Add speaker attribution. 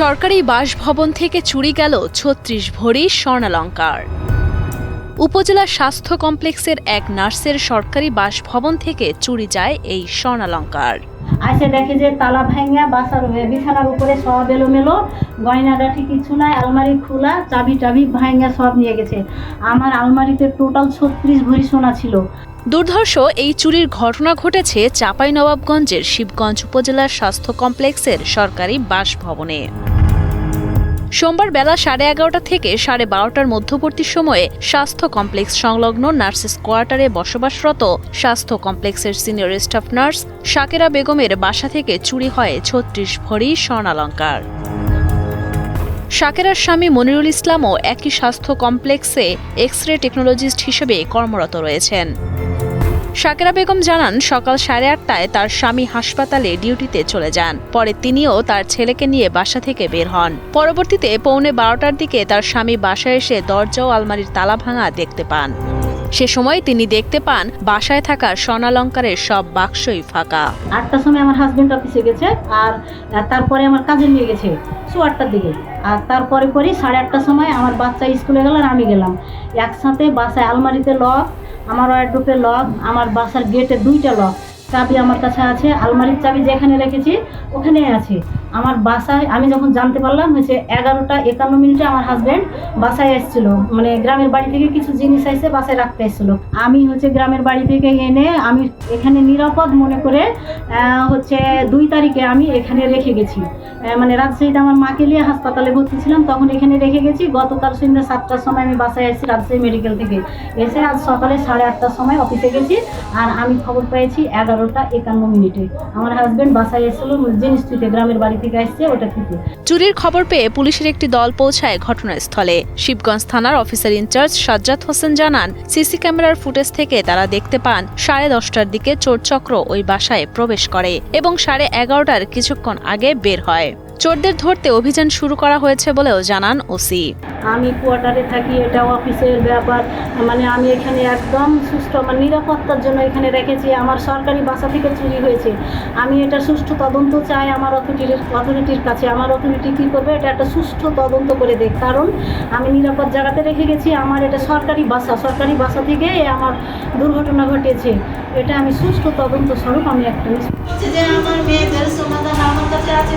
Speaker 1: সরকারি বাসভবন থেকে চুরি গেল ছত্রিশ ভরি স্বর্ণালঙ্কার। উপজেলা স্বাস্থ্য কমপ্লেক্সের এক নার্সের সরকারি বাসভবন থেকে চুরি যায় এই স্বর্ণালঙ্কার।
Speaker 2: আসে দেখে যে তালা ভাঙা বাসার বিছানার উপরে সব এলোমেলো গয়নাগাঠি কিছু নাই আলমারি খোলা চাবি টাবি ভাঙা সব নিয়ে গেছে। আমার আলমারিতে টোটাল ছত্রিশ ভরি সোনা ছিল।
Speaker 1: দুর্ধর্ষ এই চুরির ঘটনা ঘটেছে চাঁপাইনবাবগঞ্জের শিবগঞ্জ উপজেলার স্বাস্থ্য কমপ্লেক্সের সরকারি বাসভবনে। সোমবার বেলা সাড়ে এগারোটা থেকে সাড়ে বারোটার মধ্যবর্তী সময়ে স্বাস্থ্য কমপ্লেক্স সংলগ্ন নার্সেস কোয়ার্টারে বসবাসরত স্বাস্থ্য কমপ্লেক্সের সিনিয়র স্টাফ নার্স শাকেরা বেগমের বাসা থেকে চুরি হয় ছত্রিশ ভরি স্বর্ণালঙ্কার। শাকেরার স্বামী মনিরুল ইসলামও একই স্বাস্থ্য কমপ্লেক্সে এক্স রে টেকনোলজিস্ট হিসেবে কর্মরত রয়েছেন। শাকেরা বেগম জানান, সকাল সাড়ে আটটায় তার স্বামী হাসপাতালে ডিউটিতে চলে যান। পরে তিনিও তার ছেলেকে নিয়ে বাসা থেকে বের হন। পরবর্তীতে পৌনে বারোটার দিকে তার স্বামী বাসায় এসে দরজা ও আলমারির তালা ভাঙা দেখতে পান। সে সময় তিনি দেখতে পান বাসায় থাকা স্বর্ণালঙ্কারের সব বাক্সই ফাঁকা।
Speaker 2: আটটার সময় আমার হাজবেন্ড অফিসে গেছে আর তারপরে আমার কাজে নিয়ে গেছে শো আটটার দিকে। আর তারপরে পরে সাড়ে আটটার সময় আমার বাচ্চা স্কুলে গেল আর আমি গেলাম। একসাথে বাসায় আলমারিতে লক আমার ওয়ার্ড্রোপে লক আমার বাসার গেটে দুইটা লক চাবি আমার কাছে আছে, আলমারির চাবি যেখানে রেখেছি ওখানে আছে। আমার বাসায়, আমি যখন জানতে পারলাম হয়েছে এগারোটা একান্ন মিনিটে আমার হাজব্যান্ড বাসায় এসেছিল। মানে গ্রামের বাড়ি থেকে কিছু জিনিস এসে বাসায় রাখতে এসেছিল। আমি হচ্ছে গ্রামের বাড়ি থেকে এনে আমি এখানে নিরাপদ মনে করে হচ্ছে দুই তারিখে আমি এখানে রেখে গেছি। মানে রাজশাহীতে আমার মাকে নিয়ে হাসপাতালে ভর্তি ছিলাম, তখন এখানে রেখে গেছি। গতকাল সন্ধ্যা সাতটার সময় আমি বাসায় এসেছি রাজশাহী মেডিকেল থেকে। এসে আজ সকালে সাড়ে আটটার সময় অফিসে গেছি আর আমি খবর পেয়েছি এগারোটা একান্ন মিনিটে। আমার হাজব্যান্ড বাসায় এসেছিল জিনিস তুইতে গ্রামের বাড়ি
Speaker 1: চুরির খবর পেয়ে পুলিশের একটি দল পৌঁছায় ঘটনাস্থলে। শিবগঞ্জ থানার অফিসার ইনচার্জ সাজ্জাদ হোসেন জানান, সিসি ক্যামেরার ফুটেজ থেকে তারা দেখতে পান, সাড়ে দশটার দিকে চোরচক্র ওই বাসায় প্রবেশ করে এবং সাড়ে এগারোটার কিছুক্ষণ আগে বের হয়। চোরদের ধরতে অভিযান শুরু করা হয়েছে বলেও জানান ওসি।
Speaker 2: আমি কোয়ার্টারে থাকি এটা অফিসের ব্যাপার। মানে আমি এখানে একদম সুষ্ঠু আমার নিরাপত্তার জন্য এখানে রেখেছি, আমার সরকারি বাসা থেকে চুরি হয়েছে। আমি এটা সুষ্ঠু তদন্ত চাই আমার অথরিটির অথরিটির কাছে। আমার অথরিটি কী করবে? এটা একটা সুষ্ঠু তদন্ত করে দেখ। কারণ আমি নিরাপদ জায়গাতে রেখে গেছি, আমার এটা সরকারি বাসা সরকারি বাসা থেকে আমার দুর্ঘটনা ঘটেছে। এটা আমি সুষ্ঠু তদন্ত স্বরূপ আমি একটা
Speaker 3: যে আমার মেয়েদের সমাধান আমার কাছে আছে।